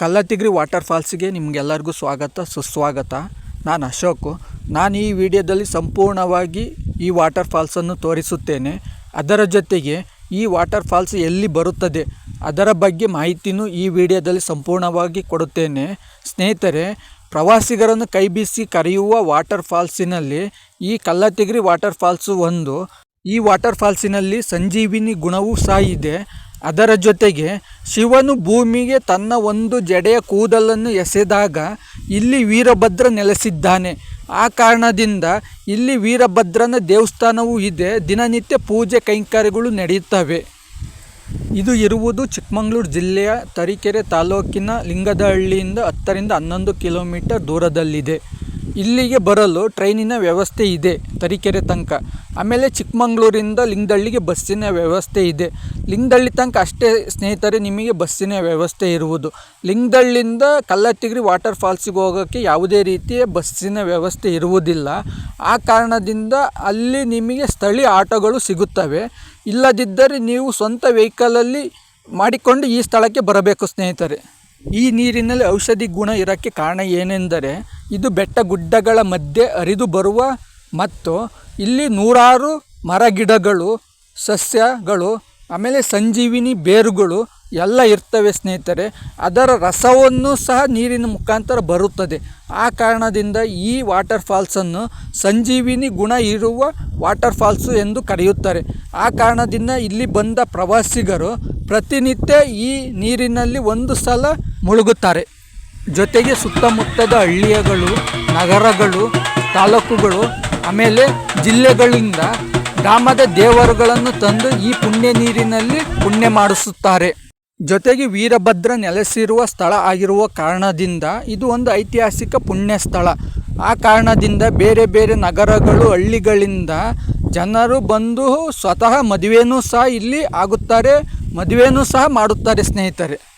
ಕಲ್ಲತ್ತಿಗ್ರಿ water ಫಾಲ್ಸ್ಗೆ ನಿಮಗೆಲ್ಲರಿಗೂ ಸ್ವಾಗತ, ಸುಸ್ವಾಗತ. ನಾನು ಅಶೋಕು. ನಾನು ಈ ವಿಡಿಯೋದಲ್ಲಿ ಸಂಪೂರ್ಣವಾಗಿ ಈ ವಾಟರ್ ಫಾಲ್ಸನ್ನು ತೋರಿಸುತ್ತೇನೆ. ಅದರ ಜೊತೆಗೆ ಈ ವಾಟರ್ ಫಾಲ್ಸ್ ಎಲ್ಲಿ ಬರುತ್ತದೆ ಅದರ ಬಗ್ಗೆ ಮಾಹಿತಿನೂ ಈ ವಿಡಿಯೋದಲ್ಲಿ ಸಂಪೂರ್ಣವಾಗಿ ಕೊಡುತ್ತೇನೆ. ಸ್ನೇಹಿತರೆ, ಪ್ರವಾಸಿಗರನ್ನು ಕೈಬೀಸಿ ಕರೆಯುವ ವಾಟರ್ ಫಾಲ್ಸಿನಲ್ಲಿ ಈ ಕಲ್ಲತ್ತಿಗ್ರಿ ವಾಟರ್ ಫಾಲ್ಸು ಒಂದು. ಈ ವಾಟರ್ ಫಾಲ್ಸಿನಲ್ಲಿ ಸಂಜೀವಿನಿ ಗುಣವೂ ಸಹ ಇದೆ. ಅದರ ಜೊತೆಗೆ ಶಿವನು ಭೂಮಿಗೆ ತನ್ನ ಒಂದು ಜಡೆಯ ಕೂದಲನ್ನು ಎಸೆದಾಗ ಇಲ್ಲಿ ವೀರಭದ್ರ ನೆಲೆಸಿದ್ದಾನೆ. ಆ ಕಾರಣದಿಂದ ಇಲ್ಲಿ ವೀರಭದ್ರನ ದೇವಸ್ಥಾನವೂ ಇದೆ, ದಿನನಿತ್ಯ ಪೂಜೆ ಕೈಂಕರ್ಯಗಳು ನಡೆಯುತ್ತವೆ. ಇದು ಇರುವುದು ಚಿಕ್ಕಮಗಳೂರು ಜಿಲ್ಲೆಯ ತರೀಕೆರೆ ತಾಲೂಕಿನ ಲಿಂಗದಹಳ್ಳಿಯಿಂದ ಹತ್ತರಿಂದ ಹನ್ನೊಂದು ಕಿಲೋಮೀಟರ್ ದೂರದಲ್ಲಿದೆ. ಇಲ್ಲಿಗೆ ಬರಲು ಟ್ರೈನಿನ ವ್ಯವಸ್ಥೆ ಇದೆ, ತರೀಕೆರೆ ತನಕ. ಆಮೇಲೆ ಚಿಕ್ಕಮಂಗ್ಳೂರಿಂದ ಲಿಂಗದಳ್ಳಿಗೆ ಬಸ್ಸಿನ ವ್ಯವಸ್ಥೆ ಇದೆ. ಲಿಂಗದಳ್ಳಿ ತನಕ ಅಷ್ಟೇ ಸ್ನೇಹಿತರೆ, ನಿಮಗೆ ಬಸ್ಸಿನ ವ್ಯವಸ್ಥೆ ಇರುವುದು. ಲಿಂಗದಳ್ಳಿಯಿಂದ ಕಲ್ಲತ್ತಿಗ್ರಿ ವಾಟರ್ ಫಾಲ್ಸಿಗೆ ಹೋಗೋಕ್ಕೆ ಯಾವುದೇ ರೀತಿಯ ಬಸ್ಸಿನ ವ್ಯವಸ್ಥೆ ಇರುವುದಿಲ್ಲ. ಆ ಕಾರಣದಿಂದ ಅಲ್ಲಿ ನಿಮಗೆ ಸ್ಥಳೀಯ ಆಟೋಗಳು ಸಿಗುತ್ತವೆ. ಇಲ್ಲದಿದ್ದರೆ ನೀವು ಸ್ವಂತ ವೆಹಿಕಲಲ್ಲಿ ಮಾಡಿಕೊಂಡು ಈ ಸ್ಥಳಕ್ಕೆ ಬರಬೇಕು ಸ್ನೇಹಿತರೆ. ಈ ನೀರಿನಲ್ಲಿ ಔಷಧಿ ಗುಣ ಇರೋಕ್ಕೆ ಕಾರಣ ಏನೆಂದರೆ ಇದು ಬೆಟ್ಟ ಗುಡ್ಡಗಳ ಮಧ್ಯೆ ಹರಿದು ಬರುವ ಮತ್ತು ಇಲ್ಲಿ ನೂರಾರು ಮರಗಿಡಗಳು, ಸಸ್ಯಗಳು, ಆಮೇಲೆ ಸಂಜೀವಿನಿ ಬೇರುಗಳು ಎಲ್ಲ ಇರ್ತವೆ ಸ್ನೇಹಿತರೆ. ಅದರ ರಸವನ್ನು ಸಹ ನೀರಿನ ಮುಖಾಂತರ ಬರುತ್ತದೆ. ಆ ಕಾರಣದಿಂದ ಈ ವಾಟರ್ ಫಾಲ್ಸನ್ನು ಸಂಜೀವಿನಿ ಗುಣ ಇರುವ ವಾಟರ್ ಫಾಲ್ಸು ಎಂದು ಕರೆಯುತ್ತಾರೆ. ಆ ಕಾರಣದಿಂದ ಇಲ್ಲಿ ಬಂದ ಪ್ರವಾಸಿಗರು ಪ್ರತಿನಿತ್ಯ ಈ ನೀರಿನಲ್ಲಿ ಒಂದು ಸಲ ಮುಳುಗುತ್ತಾರೆ. ಜೊತೆಗೆ ಸುತ್ತಮುತ್ತದ ಹಳ್ಳಿಯಗಳು ನಗರಗಳು, ತಾಲೂಕುಗಳು, ಆಮೇಲೆ ಜಿಲ್ಲೆಗಳಿಂದ ಗ್ರಾಮದ ದೇವರುಗಳನ್ನು ತಂದು ಈ ಪುಣ್ಯ ನೀರಿನಲ್ಲಿ ಪುಣ್ಯ ಮಾಡಿಸುತ್ತಾರೆ. ಜೊತೆಗೆ ವೀರಭದ್ರ ನೆಲೆಸಿರುವ ಸ್ಥಳ ಆಗಿರುವ ಕಾರಣದಿಂದ ಇದು ಒಂದು ಐತಿಹಾಸಿಕ ಪುಣ್ಯ ಸ್ಥಳ. ಆ ಕಾರಣದಿಂದ ಬೇರೆ ಬೇರೆ ನಗರಗಳು, ಹಳ್ಳಿಗಳಿಂದ ಜನರು ಬಂದು ಸ್ವತಃ ಮದುವೆನೂ ಸಹ ಇಲ್ಲಿ ಆಗುತ್ತಾರೆ, ಮದುವೆನೂ ಸಹ ಮಾಡುತ್ತಾರೆ ಸ್ನೇಹಿತರೆ.